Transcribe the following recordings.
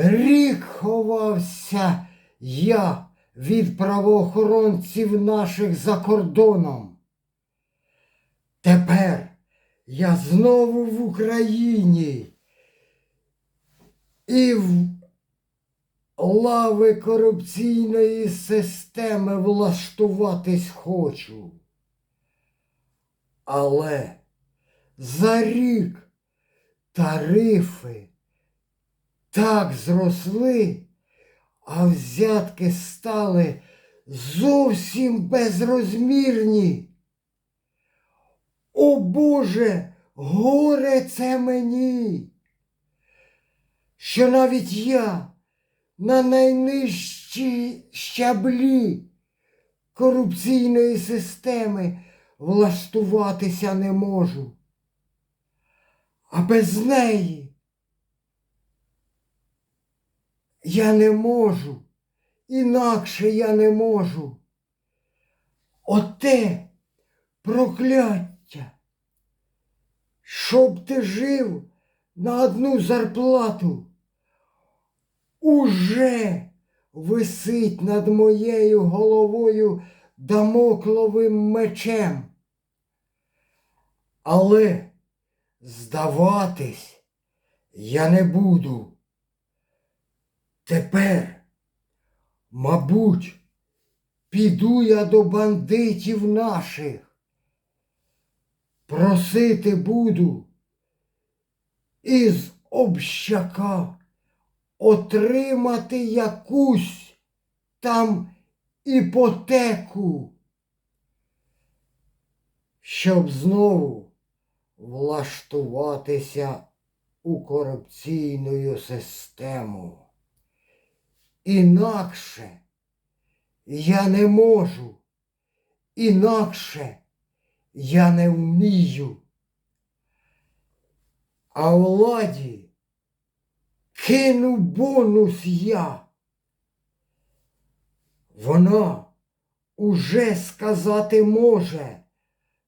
Рік ховався я від правоохоронців наших за кордоном. Тепер я знову в Україні і в лави корупційної системи влаштуватись хочу. Але за рік тарифи так зросли, а взятки стали зовсім безрозмірні. О Боже, горе це мені, що навіть я на найнижчій щаблі корупційної системи влаштуватися не можу. А без неї я не можу, інакше я не можу. Оте прокляття, щоб ти жив на одну зарплату, уже висить над моєю головою дамокловим мечем. Але здаватись я не буду. Тепер, мабуть, піду я до бандитів наших. Просити буду із общака отримати якусь там іпотеку, щоб знову влаштуватися у корупційну систему. Інакше я не можу, інакше я не вмію. А владі кину бонус я. Вона уже сказати може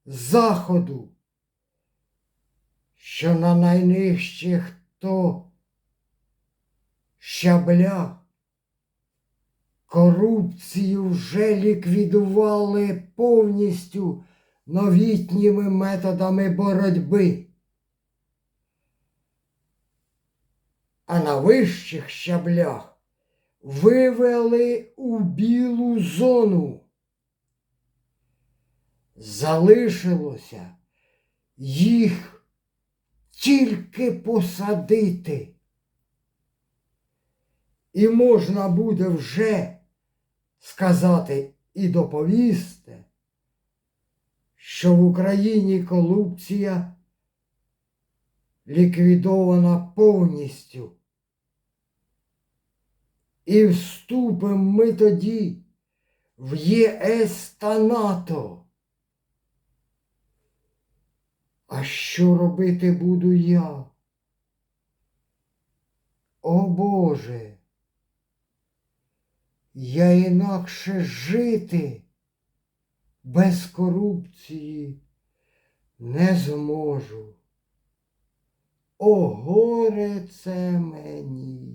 заходу, що на найнижчих то щаблях корупцію вже ліквідували повністю новітніми методами боротьби. А на вищих щаблях вивели у білу зону. Залишилося їх тільки посадити. І можна буде вже сказати і доповісти, що в Україні корупція ліквідована повністю. І вступимо ми тоді в ЄС та НАТО. А що робити буду я? О Боже! Я інакше жити без корупції не зможу. О горе це мені.